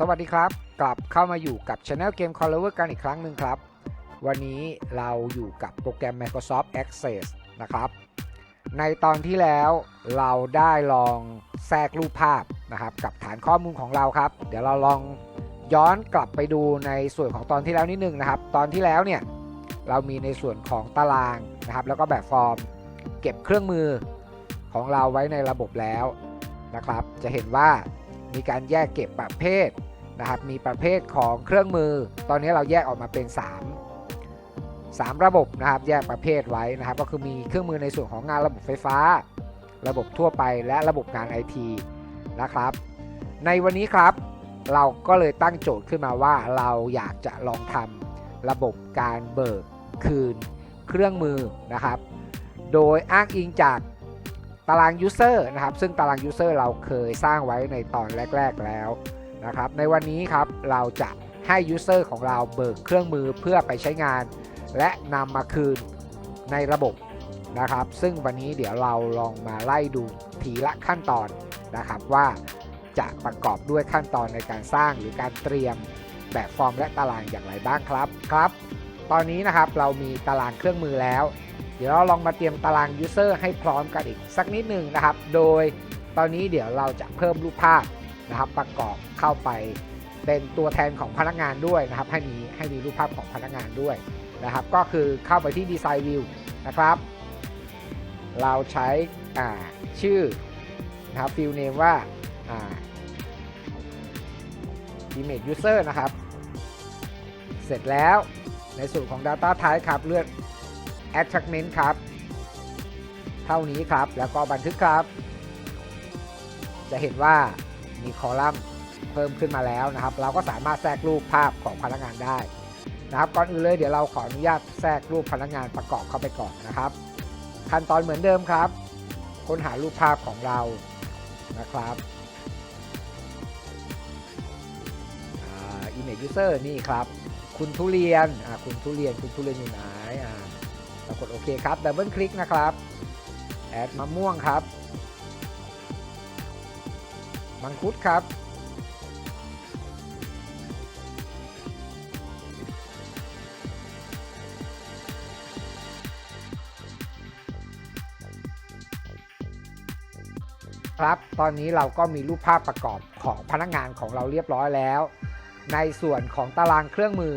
สวัสดีครับ กลับเข้ามาอยู่กับ Channel Game c o l l e r กันอีกครั้งหนึ่งครับ วันนี้เราอยู่กับโปรแกรม Microsoft Access นะครับ ในตอนที่แล้วเราได้ลองแทรกรูปภาพนะครับ กับฐานข้อมูลของเราครับ เดี๋ยวเราลองย้อนกลับไปดูในส่วนของตอนที่แล้วนิดนึงนะครับ ตอนที่แล้วเนี่ยเรามีในส่วนของตารางนะครับ แล้วก็แบบฟอร์ม เก็บเครื่องมือของเราไว้ในระบบแล้วนะครับ จะเห็นว่ามีการแยกเก็บประเภท นะครับมีประเภทของเครื่องมือ ตอนนี้เราแยกออกมาเป็น 3 3 ระบบนะครับแยกประเภทไว้นะครับ ก็คือมีเครื่องมือในส่วนของงานระบบไฟฟ้า ระบบทั่วไปและระบบงานไอทีนะครับ ในวันนี้ครับเราก็เลยตั้งโจทย์ขึ้นมาว่าเราอยากจะลองทำระบบการเบิกคืนเครื่องมือนะครับ โดยอ้างอิงจากตาราง User นะครับ ซึ่งตาราง User เราเคยสร้างไว้ในตอนแรก ๆ แล้ว นะครับ ในวันนี้ครับเราจะให้ User ของเราเบิกเครื่องมือเพื่อไปใช้งาน และนำมาคืนในระบบนะครับ ซึ่งวันนี้เดี๋ยวเราลองมาไล่ดูทีละขั้นตอนนะครับว่าจะประกอบด้วยขั้นตอนในการสร้างหรือการเตรียมแบบฟอร์มและตารางอย่างไรบ้างครับครับ ตอนนี้นะครับเรามีตารางเครื่องมือแล้ว เดี๋ยวเราลองมาเตรียมตาราง User ให้พร้อมกันอีกสักนิดหนึ่งนะครับ โดยตอนนี้เดี๋ยวเราจะเพิ่มรูปภาพ นะครับประกอบเข้าไปเป็นตัวแทนของพนักงานด้วยนะครับ ให้มีให้มีรูปภาพของพนักงานด้วยนะครับ ก็คือเข้าไปที่ Design View นะครับ เราใช้อ่าชื่อนะครับ Field Name ว่าอ่า Image User นะครับ เสร็จแล้วในส่วนของ Data Type ครับ เลือก attachment ครับ เท่านี้ครับแล้วก็บันทึกครับ จะเห็นว่า มีคอลัมน์เพิ่มขึ้นมาแล้วนะครับ เราก็สามารถแทรกรูปภาพของพนักงานได้นะครับก่อนอื่นเลยเดี๋ยวเราขออนุญาตแทรกรูปพนักงานประกอบเข้าไปก่อนนะครับ ขั้นตอนเหมือนเดิมครับ ค้นหารูปภาพของเรานะครับอ่า image user นี่ครับ คุณทุเรียนอ่าคุณทุเรียนคุณทุเรียนอยู่ไหนอ่าเรากดโอเคครับดับเบิลคลิกนะครับแอดมะม่วงครับ มังคุดครับ ครับ ตอนนี้เราก็มีรูปภาพประกอบของพนักงานของเราเรียบร้อยแล้ว ในส่วนของตารางเครื่องมือ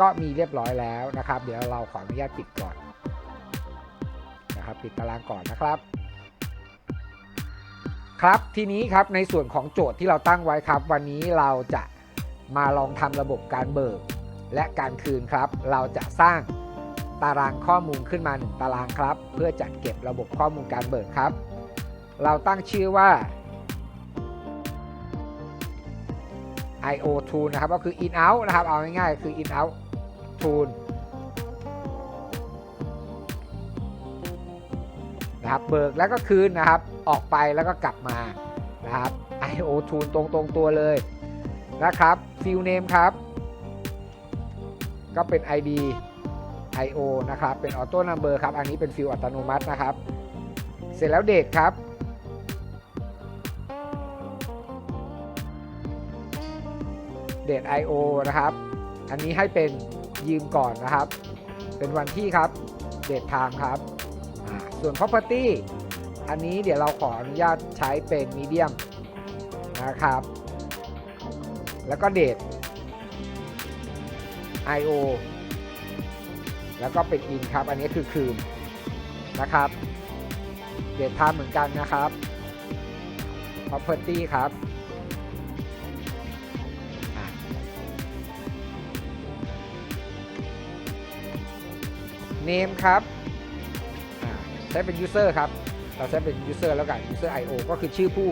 ก็มีเรียบร้อยแล้วนะครับ เดี๋ยวเราขออนุญาตปิดก่อนนะครับ ปิดตารางก่อนนะครับ ครับทีนี้ครับในส่วนของโจทย์ที่เราตั้งไว้ครับ วันนี้เราจะมาลองทำระบบการเบิก และการคืนครับ เราจะสร้างตารางข้อมูลขึ้นมา 1 ตารางครับ เพื่อจัดเก็บระบบข้อมูลการเบิกครับ เราตั้งชื่อว่า IO tool นะครับก็คือ in out นะครับเอาง่ายๆคือ in out tool นะครับเบิกแล้วก็คืนนะครับ ออกไปแล้วก็กลับมานะครับ IO tool ตรงตรงตัวเลยนะครับ field name ครับ ก็เป็น ID IO นะครับ เป็น auto number ครับ อันนี้เป็น field อัตโนมัตินะครับ เสร็จแล้ว date ครับ date IO นะครับ อันนี้ให้เป็นยืมก่อนนะครับ เป็นวันที่ครับ date time ครับ ส่วน property อันนี้เดี๋ยวเราขออนุญาตใช้เป็น medium นะครับ แล้วก็ date io แล้วก็เป็น in ครับ อันนี้คือคืนนะครับ date time เหมือนกันนะครับ property ครับอะ name ครับ ใช้เป็น user ครับ เราใช้เป็น user แล้วกัน user io ก็คือชื่อผู้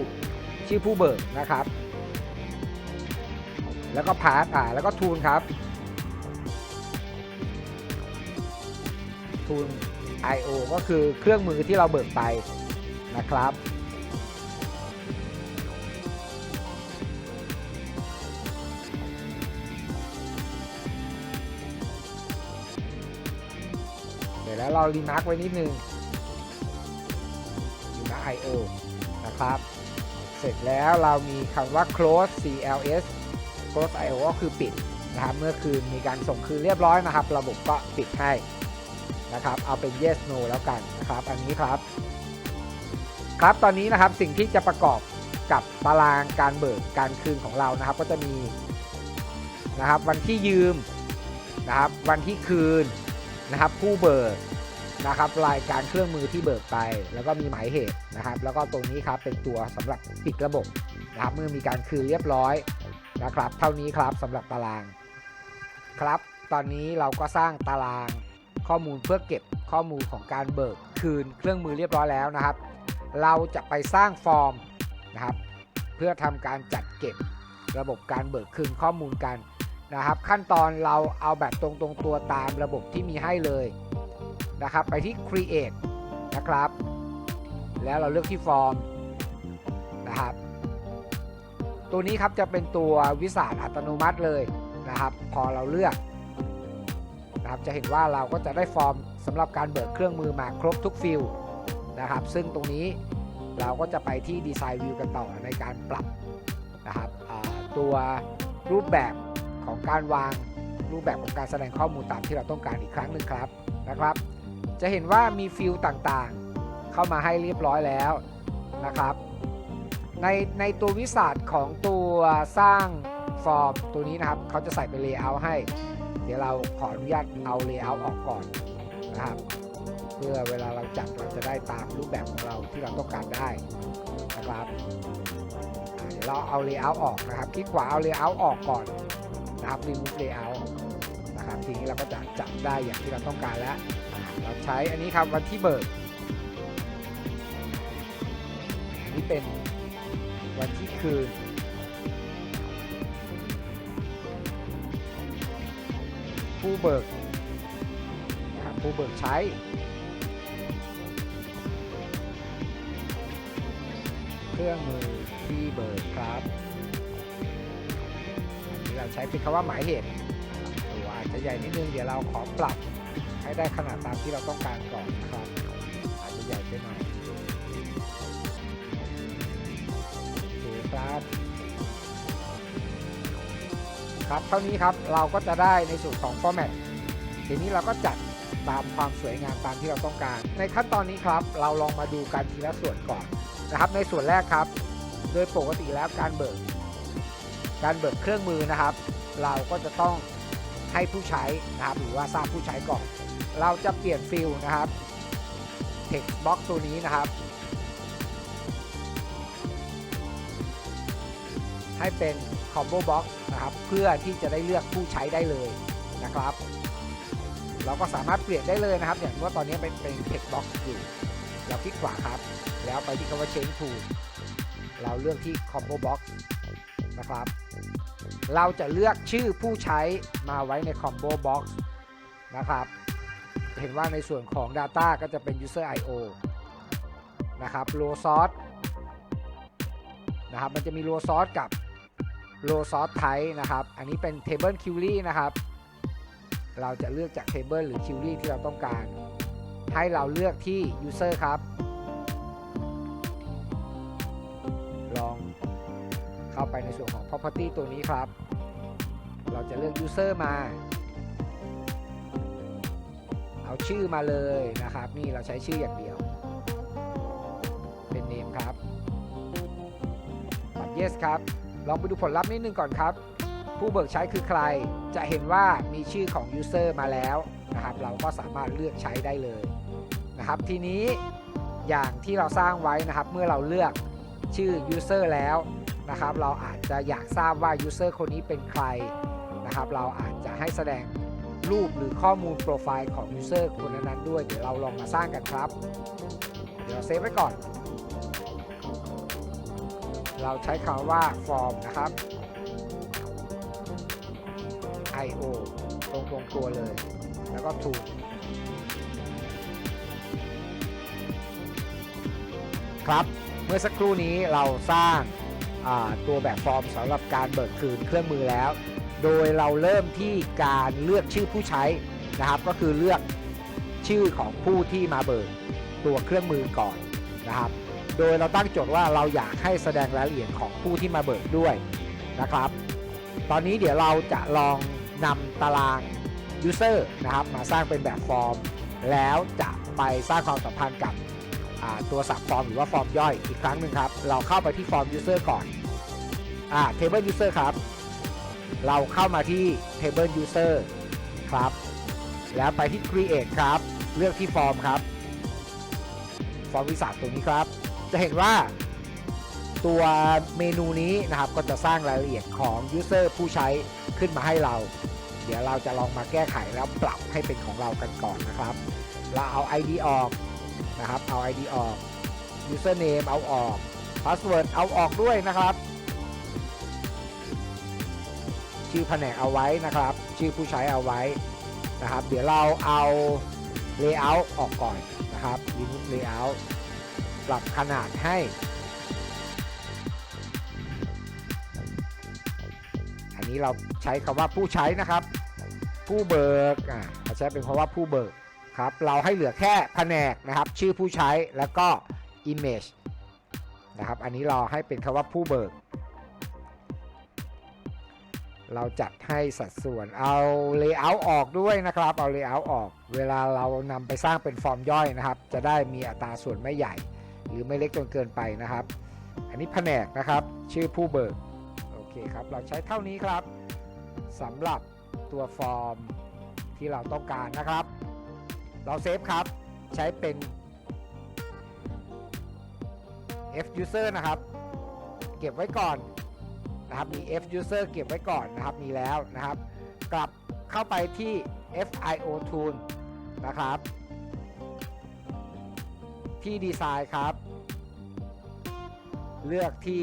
ชื่อผู้เบิกนะครับ แล้วก็ path อ่าแล้วก็ tool ครับ tool io ก็คือเครื่องมือที่เราเบิกไปนะครับเดี๋ยวแล้วเรารีมาร์กไว้นิดนึง นะครับ เสร็จแล้วเรามีคำว่า close CLS Close IO ก็คือปิดนะครับ เมื่อคืนมีการส่งคืนเรียบร้อยนะครับ ระบบก็ปิดให้นะครับ เอาเป็น yes no แล้วกันนะครับ อันนี้ครับ ครับตอนนี้นะครับสิ่งที่จะประกอบกับตารางการเบิกการคืนของเรานะครับ ก็จะมีนะครับวันที่ยืมนะครับ วันที่คืนนะครับ ผู้เบิก นะครับรายการเครื่องมือที่เบิกไป แล้วก็มีหมายเหตุนะครับ แล้วก็ตรงนี้ครับเป็นตัวสำหรับปิดระบบนะครับเมื่อมีการคืนเรียบร้อยนะครับ เท่านี้ครับสำหรับตาราง ครับ ตอนนี้เราก็สร้างตารางข้อมูลเพื่อเก็บข้อมูลของการเบิกคืนเครื่องมือเรียบร้อยแล้วนะครับ เราจะไปสร้างฟอร์มนะครับ เพื่อทำการจัดเก็บระบบการเบิกคืนข้อมูลกันนะครับ ขั้นตอนเราเอาแบบตรงตรงๆตัวตามระบบที่มีให้เลย นะครับไปที่ create นะครับ แล้วเราเลือกที่ฟอร์มนะครับ ตัวนี้ครับจะเป็นตัววิสาสอัตโนมัติเลยนะครับ พอเราเลือกนะครับจะเห็นว่าเราก็จะได้ฟอร์มสำหรับการเบิกเครื่องมือมาครบทุกฟิลนะครับ ซึ่งตรงนี้เราก็จะไปที่ดีไซน์วิวกันต่อในการปรับนะครับตัวรูปแบบของการวางรูปแบบของการแสดงข้อมูลตามที่เราต้องการอีกครั้งหนึ่งครับนะครับ จะเห็นว่ามีฟิลต่างๆ เข้ามาให้เรียบร้อยแล้วนะครับ ในในตัววิสัทของตัวสร้างฟอร์มตัวนี้นะครับเขาจะใส่เป็นเลเยอร์ให้ เดี๋ยวเราขออนุญาตเอาเลเยอร์ออกก่อนนะครับ เพื่อเวลาเราจัดเราจะได้ตามรูปแบบของเราที่เราต้องการได้นะครับเดี๋ยวเราเอา layout ออกนะครับคลิกขวาเอา layout ออกก่อนนะครับ remove layout นะครับทีนี้เราก็จะจัดได้อย่างที่เราต้องการแล้ว ใช้อันนี้ครับวันที่เบิกอันนี้เป็นวันที่คืนผู้เบิกนะครับผู้เบิกใช้ เครื่องมือที่เบิกครับอันนี้เราใช้เป็นคำว่าหมายเหตุตัวอาจจะใหญ่นิดนึง เดี๋ยวเราขอปรับ ให้ได้ขนาดตามที่เราต้องการก่อนนะครับอาจจะใหญ่ไปหน่อยโอเคครับครับเท่านี้ครับเราก็จะได้ในส่วนของ format ทีนี้เราก็จัดตามความสวยงามตามที่เราต้องการ ในขั้นตอนนี้ครับ เราลองมาดูกันทีละส่วนก่อนนะครับ ในส่วนแรกครับ โดยปกติแล้วการเบิก การเบิกเครื่องมือนะครับ เราก็จะต้องให้ผู้ใช้นะครับหรือว่าทราบผู้ใช้ก่อน เราจะเปลี่ยนฟิลนะครับ text box ตัวนี้นะครับ ให้เป็น combo box นะครับ เพื่อที่จะได้เลือกผู้ใช้ได้เลยนะครับ เราก็สามารถเปลี่ยนได้เลยนะครับอย่างว่าตอนนี้เป็นเป็น text box อยู่ เราคลิกขวาครับ แล้วไปที่คำว่า change to เราเลือกที่ combo box นะครับ เราจะเลือกชื่อผู้ใช้มาไว้ใน combo box นะครับ เห็นว่าในส่วนของ Data ก็จะเป็น user IO นะครับ row source นะครับ มันจะมี row source กับ row source type นะครับ อันนี้เป็น table query นะครับ เราจะเลือกจาก table หรือ query ที่เราต้องการ ให้เราเลือกที่ user ครับ ลองเข้าไปในส่วนของ property ตัวนี้ครับ เราจะเลือก user มา เอาชื่อมาเลยนะครับ นี่เราใช้ชื่ออย่างเดียว เป็น name ครับปัด yes ครับ ลองไปดูผลลัพธ์นิดนึงก่อนครับ ผู้เบิกใช้คือใคร จะเห็นว่ามีชื่อของ user มาแล้วนะครับ เราก็สามารถเลือกใช้ได้เลยนะครับ ทีนี้อย่างที่เราสร้างไว้นะครับ เมื่อเราเลือกชื่อ user แล้วนะครับ เราอาจจะอยากทราบว่า user คนนี้เป็นใครนะครับ เราอาจจะให้แสดง รูปหรือข้อมูลโปรไฟล์ของ user คนนั้นด้วย เดี๋ยวเราลองมาสร้างกันครับ เดี๋ยวเซฟไว้ก่อน เราใช้คำว่า form นะครับ io ตรงตรงๆตัวเลย แล้วก็ to ครับเมื่อสักครู่นี้เราสร้างตัวแบบฟอร์มสำหรับการเบิกคืนเครื่องมือแล้ว โดยเราเริ่มที่การเลือกชื่อผู้ใช้นะครับ ก็คือเลือกชื่อของผู้ที่มาเบิกตัวเครื่องมือก่อนนะครับ โดยเราตั้งโจทย์ว่าเราอยากให้แสดงรายละเอียดของผู้ที่มาเบิกด้วยนะครับ ตอนนี้เดี๋ยวเราจะลองนำตาราง user นะครับมาสร้างเป็นแบบฟอร์ม แล้วจะไปสร้างความสัมพันธ์กับตัวสับฟอร์มหรือว่าฟอร์มย่อยอีกครั้งหนึ่งครับ เราเข้าไปที่ฟอร์ม user ก่อนอ่า table user ครับ เราเข้ามาที่ table user ครับ แล้วไปที่ create ครับ เลือกที่ฟอร์มครับฟอร์มวิสาตัวนี้ครับ จะเห็นว่าตัวเมนูนี้นะครับก็จะสร้างรายละเอียดของ user ผู้ใช้ขึ้นมาให้เรา เดี๋ยวเราจะลองมาแก้ไขแล้วปรับให้เป็นของเรากันก่อนนะครับ เราเอา ID ออกนะครับ เอา ID ออก username เอาออก password เอาออกด้วยนะครับ ชื่อแผนกเอาไว้นะครับ ชื่อผู้ใช้เอาไว้นะครับ เดี๋ยวเราเอา layout ออกก่อนนะครับ remove layout ปรับขนาดให้อันนี้เราใช้คำว่าผู้ใช้นะครับ ผู้เบิกอ่าเราใช้เป็นคำว่าผู้เบิกครับเราให้เหลือแค่แผนกนะครับ ชื่อผู้ใช้แล้วก็ image นะครับ อันนี้เราให้เป็นคำว่าผู้เบิก เราจัดให้สัดส่วนเอา layout ออกด้วยนะครับ เอา layout ออก เวลาเรานำไปสร้างเป็นฟอร์มย่อยนะครับ จะได้มีอัตราส่วนไม่ใหญ่ หรือไม่เล็กจนเกินไปนะครับ อันนี้แผนกนะครับ ชื่อผู้เบิก โอเคครับ เราใช้เท่านี้ครับสำหรับตัวฟอร์มที่เราต้องการนะครับ เราเซฟครับ ใช้เป็น f user นะครับ เก็บไว้ก่อน นะครับมี f user เก็บไว้ก่อนนะครับมีแล้วนะครับ กลับเข้าไปที่ fio tool นะครับ ที่ดีไซน์ครับ เลือกที่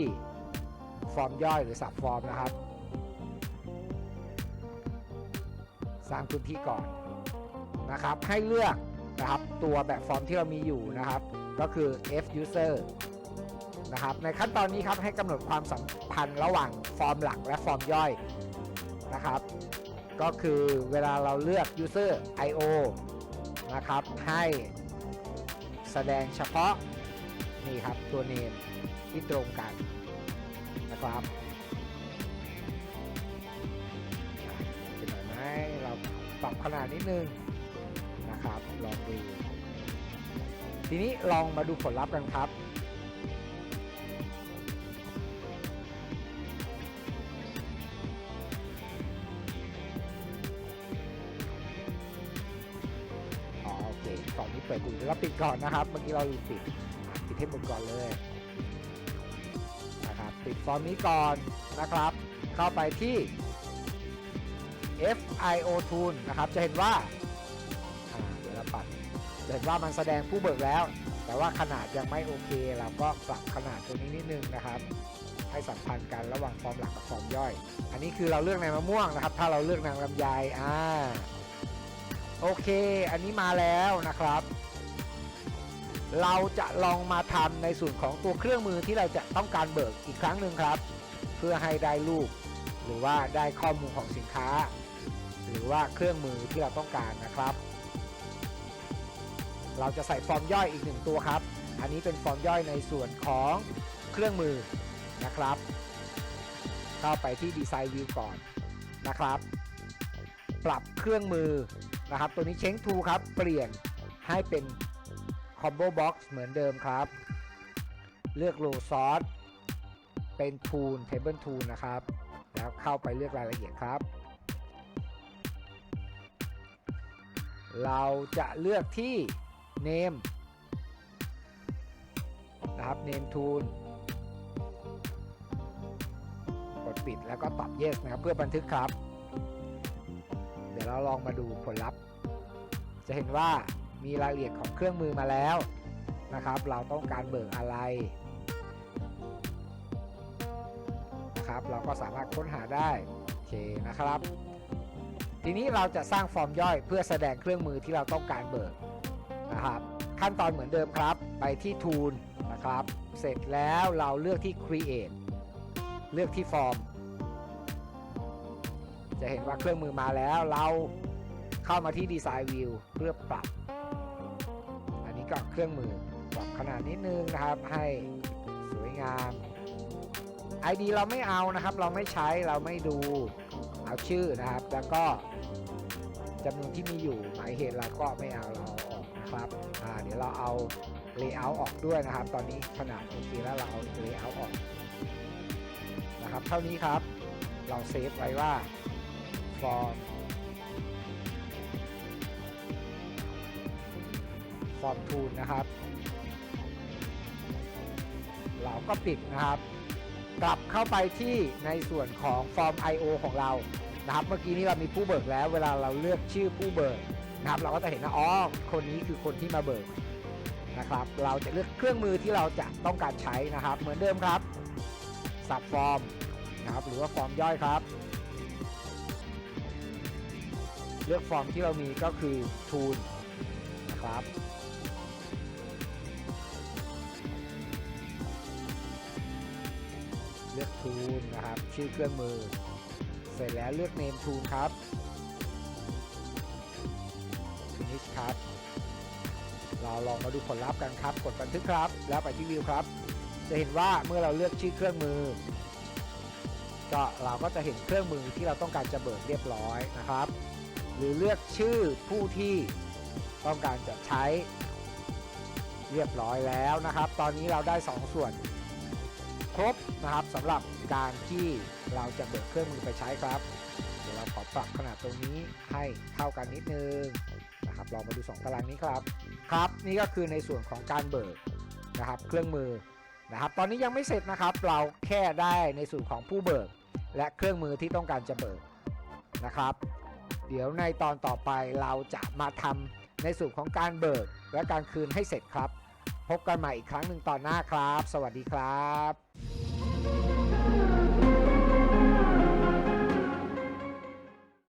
ฟอร์มย่อยหรือสับฟอร์มนะครับสร้างพื้นที่ก่อนนะครับ ให้เลือกนะครับตัวแบบฟอร์มที่เรามีอยู่นะครับ ก็คือ f user นะครับ ในขั้นตอนนี้ครับให้กำหนดความสัมพันธ์ระหว่างฟอร์มหลักและฟอร์มย่อยนะครับ ก็คือเวลาเราเลือก user io นะครับ ให้แสดงเฉพาะนี่ครับตัว name ที่ตรงกันนะครับเป็นหน่อยไหมเราปรับขนาดนิดนึงนะครับ ลองดูทีนี้ลองมาดูผลลัพธ์กันครับ โอเคก่อนนี้เปิดดูเดี๋ยวเราปิดก่อนนะครับ เมื่อกี้เราลืมปิดปิดให้หมดก่อนเลยนะครับปิดฟอร์มนี้ก่อนนะครับ เข้าไปที่ FIO Tool นะครับ จะเห็นว่าอ่าเดี๋ยวเราปัดจะเห็นว่ามันแสดงผู้เบิกแล้ว แต่ว่าขนาดยังไม่โอเค เราก็ปรับขนาดตัวนี้นิดนึงนะครับให้สัมพันธ์กันระหว่างฟอร์มหลักกับฟอร์มย่อย อันนี้คือเราเลือกในมะม่วงนะครับ ถ้าเราเลือกนางลำไยอ่า โอเค อันนี้มาแล้วนะครับ เราจะลองมาทำในส่วนของตัวเครื่องมือที่เราจะต้องการเบิกอีกครั้งหนึ่งครับ เพื่อให้ได้รูป หรือว่าได้ข้อมูลของสินค้า หรือว่าเครื่องมือที่เราต้องการนะครับ เราจะใส่ฟอร์มย่อยอีกหนึ่งตัวครับ อันนี้เป็นฟอร์มย่อยในส่วนของเครื่องมือนะครับ เข้าไปที่ดีไซน์วิวก่อนนะครับ ปรับเครื่องมือ นะครับ ตัวนี้เช้งทูครับ เปลี่ยนให้เป็นคอมโบบ็อกซ์เหมือนเดิมครับ เลือกโลซอสเป็นทูนเทเบิลทูนนะครับ แล้วเข้าไปเลือกรายละเอียดครับ เราจะเลือกที่ name นะครับ name tool กดปิดแล้วก็ตอบ yes นะครับ เพื่อบันทึกครับ เราลองมาดูผลลัพธ์ จะเห็นว่ามีรายละเอียดของเครื่องมือมาแล้วนะครับ เราต้องการเบิกอะไรนะครับเราก็สามารถค้นหาได้โอเคนะครับ ทีนี้เราจะสร้างฟอร์มย่อยเพื่อแสดงเครื่องมือที่เราต้องการเบิกนะครับขั้นตอนเหมือนเดิมครับ ไปที่ Tool นะครับ เสร็จแล้วเราเลือกที่ Create เลือกที่ Form จะเห็นว่าเครื่องมือมาแล้วเราเข้ามาที่ Design View เพื่อปรับ อันนี้ก็เครื่องมือปรับขนาดนิดนึงนะครับ ให้สวยงาม ID เราไม่เอานะครับ เราไม่ใช้เราไม่ดูเอาชื่อนะครับ แล้วก็จำนวนที่มีอยู่หมายเหตุเราก็ไม่เอาเราเอาออกนะครับเดี๋ยวเราเอา layout ออกด้วยนะครับ ตอนนี้ขนาดโอเคแล้วเราเอา layout ออกนะครับ เท่านี้ครับ เราเซฟไว้ว่า form form tool นะครับ เราก็ปิดนะครับ กลับเข้าไปที่ในส่วนของ form IO ของเรานะครับ เมื่อกี้นี้เรามีผู้เบิกแล้ว เวลาเราเลือกชื่อผู้เบิกนะครับ เราก็จะเห็นว่าอ๋อคนนี้คือคนที่มาเบิกนะครับ เราจะเลือกเครื่องมือที่เราจะต้องการใช้นะครับ เหมือนเดิมครับสับฟอร์มนะครับ หรือว่าฟอร์มย่อยครับ เลือกฟอร์มที่เรามีก็คือ tool นะครับเลือก tool นะครับ ชื่อเครื่องมือ เสร็จแล้วเลือก name tool ครับ finish ครับ เราลองมาดูผลลัพธ์กันครับ กดบันทึกครับ แล้วไปที่วิวครับ จะเห็นว่าเมื่อเราเลือกชื่อเครื่องมือ ก็เราก็จะเห็นเครื่องมือที่เราต้องการจะเบิกเรียบร้อยนะครับ หรือเลือกชื่อผู้ที่ต้องการจะใช้เรียบร้อยแล้วนะครับ ตอนนี้เราได้ 2 ส่วนครบนะครับสำหรับการที่เราจะเบิกเครื่องมือไปใช้ครับ เดี๋ยวเราขอปรับขนาดตรงนี้ให้เท่ากันนิดนึงนะครับลองมาดู 2 ตารางนี้ครับครับ นี่ก็คือในส่วนของการเบิกนะครับเครื่องมือนะครับตอนนี้ยังไม่เสร็จนะครับ เราแค่ได้ในส่วนของผู้เบิก และเครื่องมือที่ต้องการจะเบิกนะครับ เดี๋ยวในตอนต่อไปเราจะมาทำในส่วนของการเบิกและการคืนให้เสร็จครับ พบกันใหม่อีกครั้งหนึ่งตอนหน้าครับ สวัสดีครับ